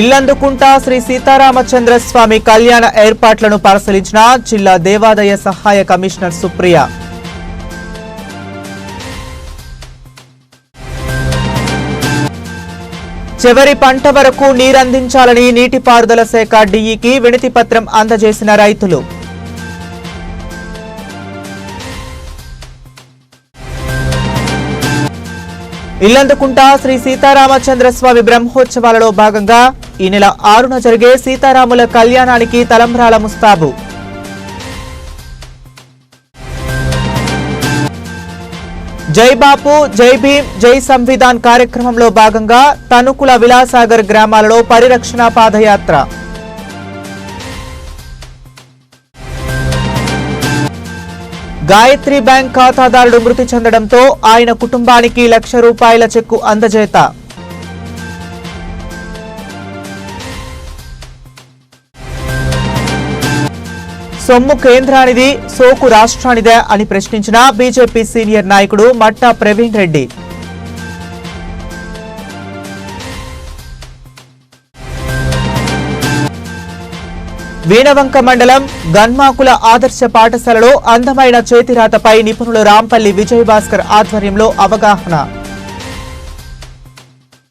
ఇల్లందుకుంట శ్రీ సీతారామచంద్ర స్వామి కళ్యాణ ఏర్పాట్లను పరిశీలించిన జిల్లా దేవాదాయ సహాయ కమిషనర్ సుప్రియ. చివరి పంట వరకు నీరందించాలని నీటిపారుదల శాఖ డీఈకి వినతి పత్రం అందజేసిన రైతులు. ఇల్లందుకుంట శ్రీ సీతారామచంద్ర స్వామి బ్రహ్మోత్సవాలలో భాగంగా ఈ నెల ఆరున జరిగే సీతారాముల కళ్యాణానికి తలంబ్రాల ముస్తాబు. జై బాపు జై భీమ్ జై సంవిధాన్ కార్యక్రమంలో భాగంగా తణుకుల విలాసాగర్ గ్రామాలలో పరిరక్షణ పాదయాత్ర. గాయత్రి బ్యాంక్ ఖాతాదారుడు మృతి చెందడంతో ఆయన కుటుంబానికి లక్ష రూపాయల చెక్కు అందజేత. సొమ్ము కేంద్రానిది సోకు రాష్ట్రానిదే అని ప్రశ్నించిన బీజేపీ సీనియర్ నాయకుడు మట్టా ప్రవీణ్ రెడ్డి. వీణవంక మండలం గన్మాకుల ఆదర్శ పాఠశాలలో అందమైన చేతిరాతపై నిపుణులు రాంపల్లి విజయభాస్కర్ ఆధ్వర్యంలో అవగాహన.